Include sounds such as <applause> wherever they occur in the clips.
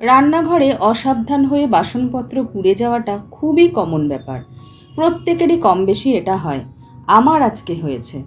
রান্নাঘরে অসাবধান হয়ে বাসনপত্র পুড়ে যাওয়াটা খুবই কমন ব্যাপার। প্রত্যেকেরই কম বেশি এটা হয়। আমার আজকে হয়েছে।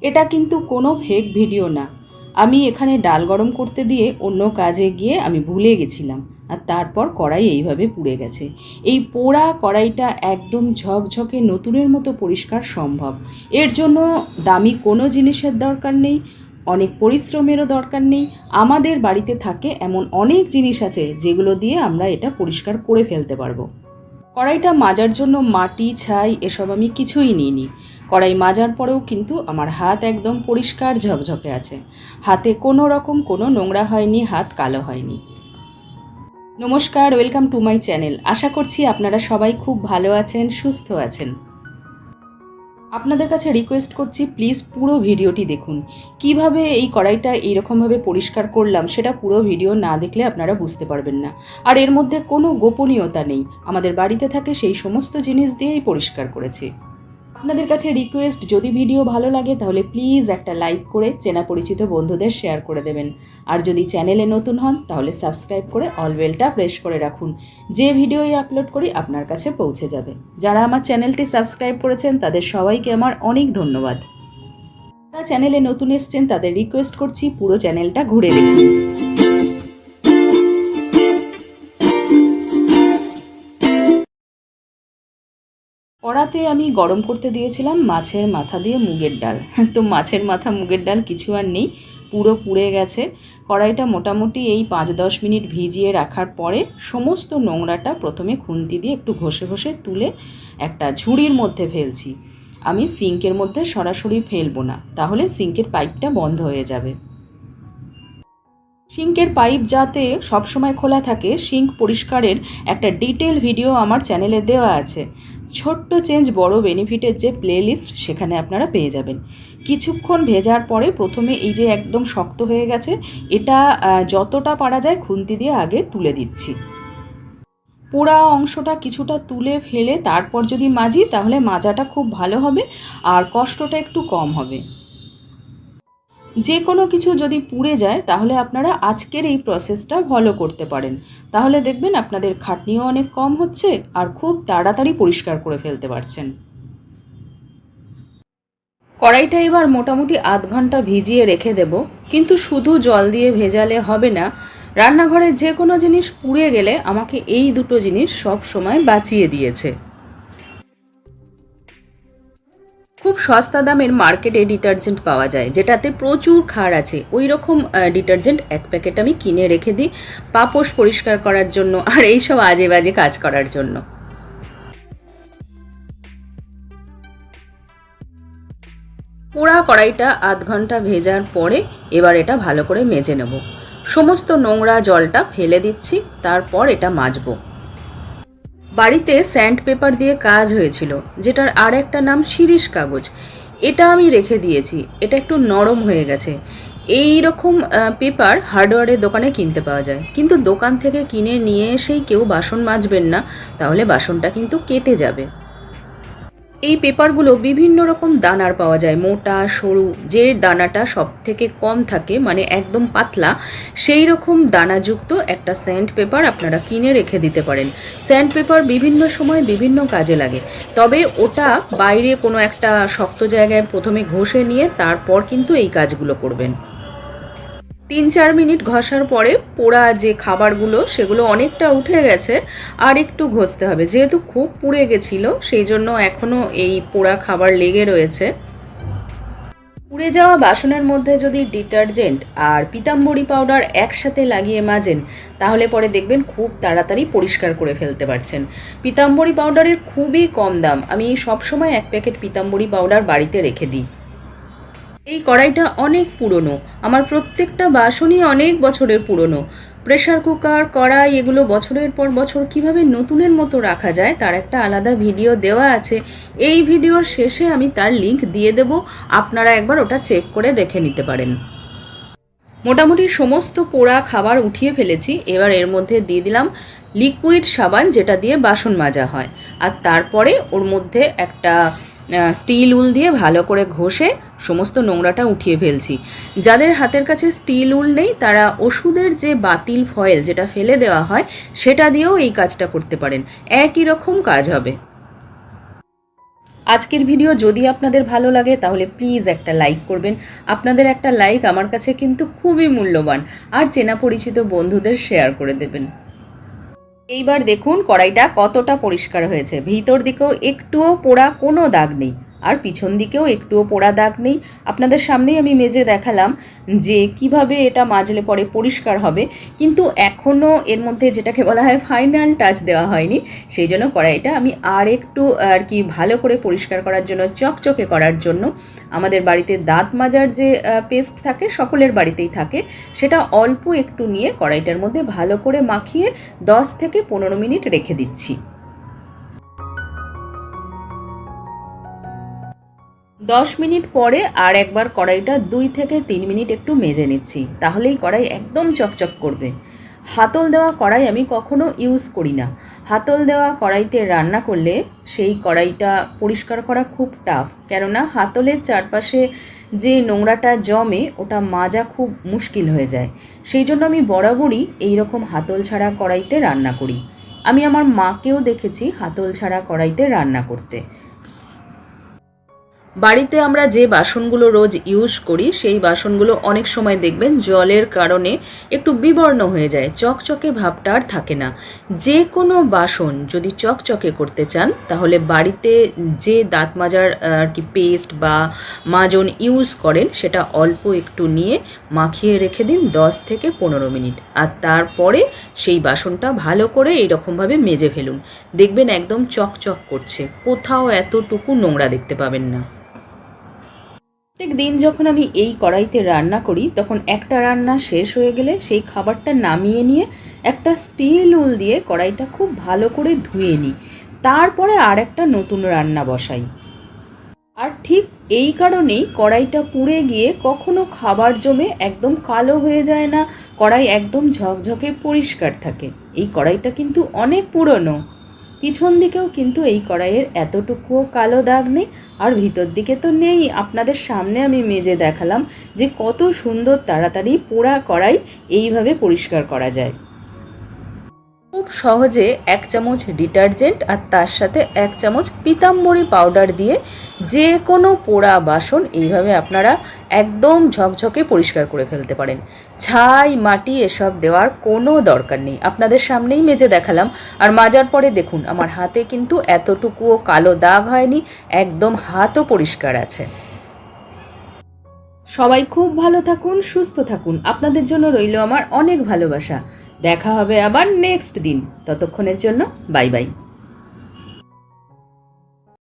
এটা কিন্তু কোনো ফেক ভিডিও না। আমি এখানে ডাল গরম করতে দিয়ে অন্য কাজে গিয়ে আমি ভুলে গেছিলাম। আর তারপর কড়াই এইভাবে পুড়ে গেছে। এই পোড়া কড়াইটা একদম ঝকঝকে নতুনের মতো পরিষ্কার সম্ভব। এর জন্য দামি কোনো জিনিসের দরকার নেই। অনেক পরিশ্রমেরও দরকার নেই, আমাদের বাড়িতে থাকে এমন অনেক জিনিস আছে যেগুলো দিয়ে আমরা এটা পরিষ্কার করে ফেলতে পারব। কড়াইটা মাজার জন্য মাটি, ছাই, এসব আমি কিছুই নিইনি। কড়াই মাজার পরেও কিন্তু আমার হাত একদম পরিষ্কার ঝকঝকে আছে। হাতে কোনো রকম কোনো নোংরা হয়নি, হাত কালো হয়নি। নমস্কার, ওয়েলকাম টু মাই চ্যানেল। আশা করছি আপনারা সবাই খুব ভালো আছেন, সুস্থ আছেন। আপনাদের কাছে রিকোয়েস্ট করছি প্লিজ পুরো ভিডিওটি দেখুন। কীভাবে এই কড়াইটা এইরকমভাবে পরিষ্কার করলাম, সেটা পুরো ভিডিও না দেখলে আপনারা বুঝতে পারবেন না। আর এর মধ্যে কোনো গোপনীয়তা নেই। আমাদের বাড়িতে থাকে সেই সমস্ত জিনিস দিয়েই পরিষ্কার করেছি। আপনাদের কাছে রিকোয়েস্ট যদি ভিডিও ভালো লাগে, তাহলে প্লিজ একটা লাইক করে চেনা পরিচিত বন্ধুদের শেয়ার করে দেবেন। আর যদি চ্যানেলে নতুন হন, তাহলে সাবস্ক্রাইব করে অলওয়েলটা প্রেস করে রাখুন। যে ভিডিওই আপলোড করি, আপনার কাছে পৌঁছে যাবে। যারা আমার চ্যানেলটি সাবস্ক্রাইব করেছেন, তাদের সবাইকে আমার অনেক ধন্যবাদ। যারা চ্যানেলে নতুন এসছেন, তাদের রিকোয়েস্ট করছি, পুরো চ্যানেলটা ঘুরে দেখুন। কড়াতে আমি গরম করতে দিয়েছিলাম মাছের মাথা দিয়ে মুগের ডাল। <laughs> তো মাছের মাথা, মুগের ডাল কিছু আর নেই, পুরো পুড়ে গেছে। কড়াইটা মোটামুটি এই পাঁচ দশ মিনিট ভিজিয়ে রাখার পরে সমস্ত নোংরাটা প্রথমে খুন্তি দিয়ে একটু ঘষে ঘষে তুলে একটা ঝুড়ির মধ্যে ফেলছি। আমি সিঙ্কের মধ্যে সরাসরি ফেলব না, তাহলে সিঙ্কের পাইপটা বন্ধ হয়ে যাবে। সিঙ্কের পাইপ যাতে সবসময় খোলা থাকে, সিঙ্ক পরিষ্কারের একটা ডিটেল ভিডিও আমার চ্যানেলে দেওয়া আছে। ছোট্ট চেঞ্জ বড় বেনিফিটের যে প্লেলিস্ট সেখানে আপনারা পেয়ে যাবেন। কিছুক্ষণ ভেজার পরে প্রথমে এই যে একদম শক্ত হয়ে গেছে, এটা যতটা পারা যায় খুন্তি দিয়ে আগে তুলে দিচ্ছি। পোড়া অংশটা কিছুটা তুলে ফেলে তারপর যদি মাজি তাহলে মাজাটা খুব ভালো হবে আর কষ্টটা একটু কম হবে। যে কোনো কিছু যদি পুড়ে যায়, তাহলে আপনারা আজকের এই প্রসেসটা ফলো করতে পারেন। তাহলে দেখবেন আপনাদের খাটনিও অনেক কম হচ্ছে আর খুব তাড়াতাড়ি পরিষ্কার করে ফেলতে পারছেন। কড়াইটা এবার মোটামুটি আধ ঘণ্টা ভিজিয়ে রেখে দেব, কিন্তু শুধু জল দিয়ে ভেজালে হবে না। রান্নাঘরে যে কোনো জিনিস পুড়ে গেলে আমাকে এই দুটো জিনিস সব সময় বাঁচিয়ে দিয়েছে। খুব সস্তা দামের মার্কেটে ডিটারজেন্ট পাওয়া যায়, যেটাতে প্রচুর ক্ষার আছে। ওই রকম ডিটারজেন্ট এক প্যাকেট আমি কিনে রেখে দিই, পাপোশ পরিষ্কার করার জন্য আর এইসব আজে বাজে কাজ করার জন্য। পোড়া কড়াইটা আধ ঘণ্টা ভেজার পরে এবার এটা ভালো করে মেজে নেব। সমস্ত নোংরা জলটা ফেলে দিচ্ছি, তারপর এটা মাজবো। বাড়িতে স্যান্ড পেপার দিয়ে কাজ হয়েছিল, যেটার আর একটা নাম শিরিশ কাগজ। এটা আমি রেখে দিয়েছি, এটা একটু নরম হয়ে গেছে। এই রকম পেপার হার্ডওয়্যারের দোকানে কিনতে পাওয়া যায়। কিন্তু দোকান থেকে কিনে নিয়ে এসেই কেউ বাসন মাজবেন না, তাহলে বাসনটা কিন্তু কেটে যাবে। এই পেপারগুলো বিভিন্ন রকম দানার পাওয়া যায়। মোটা, সরু, যে দানাটা সব থেকে কম থাকে মানে একদম পাতলা, সেই রকম দানাযুক্ত একটা স্যান্ড পেপার আপনারা কিনে রেখে দিতে পারেন। স্যান্ড পেপার বিভিন্ন সময় বিভিন্ন কাজে লাগে। তবে ওটা বাইরে কোনো একটা শক্ত জায়গায় প্রথমে ঘষে নিয়ে তারপর কিন্তু এই কাজগুলো করবেন। তিন চার মিনিট ঘষার পরে পোড়া যে খাবারগুলো, সেগুলো অনেকটা উঠে গেছে আর একটু ঘষতে হবে। যেহেতু খুব পুড়ে গেছিল, সেই জন্য এখনও এই পোড়া খাবার লেগে রয়েছে। পুড়ে যাওয়া বাসনের মধ্যে যদি ডিটারজেন্ট আর পিতাম্বরী পাউডার একসাথে লাগিয়ে মাজেন, তাহলে পরে দেখবেন খুব তাড়াতাড়ি পরিষ্কার করে ফেলতে পারছেন। পিতাম্বরী পাউডারের খুবই কম দাম। আমি সবসময় এক প্যাকেট পিতাম্বরী পাউডার বাড়িতে রেখে দিই। এই কড়াইটা অনেক পুরনো। আমার প্রত্যেকটা বাসনই অনেক বছরের পুরনো। প্রেশার কুকার, কড়াই, এগুলো বছরের পর বছর কীভাবে নতুনের মতো রাখা যায় তার একটা আলাদা ভিডিও দেওয়া আছে। এই ভিডিওর শেষে আমি তার লিংক দিয়ে দেব, আপনারা একবার ওটা চেক করে দেখে নিতে পারেন। মোটামুটি সমস্ত পোড়া খাবার উঠিয়ে ফেলেছি, এবার এর মধ্যে দিয়ে দিলাম লিকুইড সাবান যেটা দিয়ে বাসন মাজা হয়। আর তারপরে ওর মধ্যে একটা স্টিল উল দিয়ে ভালো করে ঘষে সমস্ত নোংরাটা উঠিয়ে ফেলছি। যাদের হাতের কাছে স্টিল উল নেই, তারা ওষুধের যে বাতিল ফয়েল যেটা ফেলে দেওয়া হয়, সেটা দিয়েও এই কাজটা করতে পারেন। একই রকম কাজ হবে। আজকের ভিডিও যদি আপনাদের ভালো লাগে, তাহলে প্লিজ একটা লাইক করবেন। আপনাদের একটা লাইক আমার কাছে কিন্তু খুবই মূল্যবান। আর চেনা পরিচিত বন্ধুদের শেয়ার করে দেবেন। এইবার দেখুন কড়াইটা কতটা পরিষ্কার হয়েছে। ভিতর দিকেও একটুও পোড়া কোনো দাগ নেই। আর পিছন দিকেও একটুও পোড়া দাগ নেই। আপনাদের সামনেই আমি মেজে দেখালাম যে কীভাবে এটা মাজলে পরে পরিষ্কার হবে। কিন্তু এখনও এর মধ্যে যেটাকে বলা হয় ফাইনাল টাচ দেওয়া হয়নি, সেই জন্য কড়াইটা আমি আর একটু, আর কি, ভালো করে পরিষ্কার করার জন্য, চকচকে করার জন্য আমাদের বাড়িতে দাঁত মাজার যে পেস্ট থাকে, সকলের বাড়িতেই থাকে, সেটা অল্প একটু নিয়ে কড়াইটার মধ্যে ভালো করে মাখিয়ে দশ থেকে পনেরো মিনিট রেখে দিচ্ছি। দশ মিনিট পরে আর একবার কড়াইটা দুই থেকে তিন মিনিট একটু মেজে নিচ্ছি। তাহলেই কড়াই একদম চকচক করবে। হাতল দেওয়া কড়াই আমি কখনো ইউজ করি না। হাতল দেওয়া কড়াইতে রান্না করলে সেই কড়াইটা পরিষ্কার করা খুব টাফ কেননা হাতলের চারপাশে যে নোংরাটা জমে ওটা মাজা খুব মুশকিল হয়ে যায়। সেই জন্য আমি বরাবরই এই রকম হাতল ছাড়া কড়াইতে রান্না করি। আমি আমার মাকেও দেখেছি হাতল ছাড়া কড়াইতে রান্না করতে। বাড়িতে আমরা যে বাসনগুলো রোজ ইউজ করি, সেই বাসনগুলো অনেক সময় দেখবেন জলের কারণে একটু বিবর্ণ হয়ে যায়, চকচকে ভাবটা আর থাকে না। যে কোনো বাসন যদি চকচকে করতে চান, তাহলে বাড়িতে যে দাঁত মাজার আর কি পেস্ট বা মাজন ইউজ করেন, সেটা অল্প একটু নিয়ে মাখিয়ে রেখে দিন দশ থেকে পনেরো মিনিট। আর তারপরে সেই বাসনটা ভালো করে এইরকমভাবে মেজে ফেলুন। দেখবেন একদম চকচক করছে, কোথাও এতটুকু নোংরা দেখতে পাবেন না। প্রত্যেক দিন যখন আমি এই কড়াইতে রান্না করি, তখন একটা রান্না শেষ হয়ে গেলে সেই খাবারটা নামিয়ে নিয়ে একটা স্টিল উল দিয়ে কড়াইটা খুব ভালো করে ধুয়ে নিই। তারপরে আর একটা নতুন রান্না বসাই। আর ঠিক এই কারণেই কড়াইটা পুড়ে গিয়ে কখনো খাবার জমে একদম কালো হয়ে যায় না, কড়াই একদম ঝকঝকে পরিষ্কার থাকে। এই কড়াইটা কিন্তু অনেক পুরনো। পিছন দিকেও কিন্তু এই কড়াইয়ের এতটুকুও কালো দাগ নেই, আর ভিতর দিকে তো নেই। আপনাদের সামনে আমি মেজে দেখালাম যে কত সুন্দর তাড়াতাড়ি পোড়া কড়াই এইভাবে পরিষ্কার করা যায়। খুব সহজে এক চামচ ডিটারজেন্ট আর তার সাথে এক চামচ পিতাম্বরী পাউডার দিয়ে যে কোনো পোড়া বাসন এইভাবে আপনারা একদম ঝকঝকে পরিষ্কার করে ফেলতে পারেন। ছাই, মাটি এসব দেওয়ার কোনো দরকার নেই। আপনাদের সামনেই মেজে দেখালাম। আর মাজার পরে দেখুন, আমার হাতে কিন্তু এতটুকুও কালো দাগ হয়নি, একদম হাতও পরিষ্কার আছে। সবাই খুব ভালো থাকুন, সুস্থ থাকুন। আপনাদের জন্য রইল আমার অনেক ভালোবাসা। দেখা হবে আবার নেক্সট দিন। ততক্ষণের জন্য বাই বাই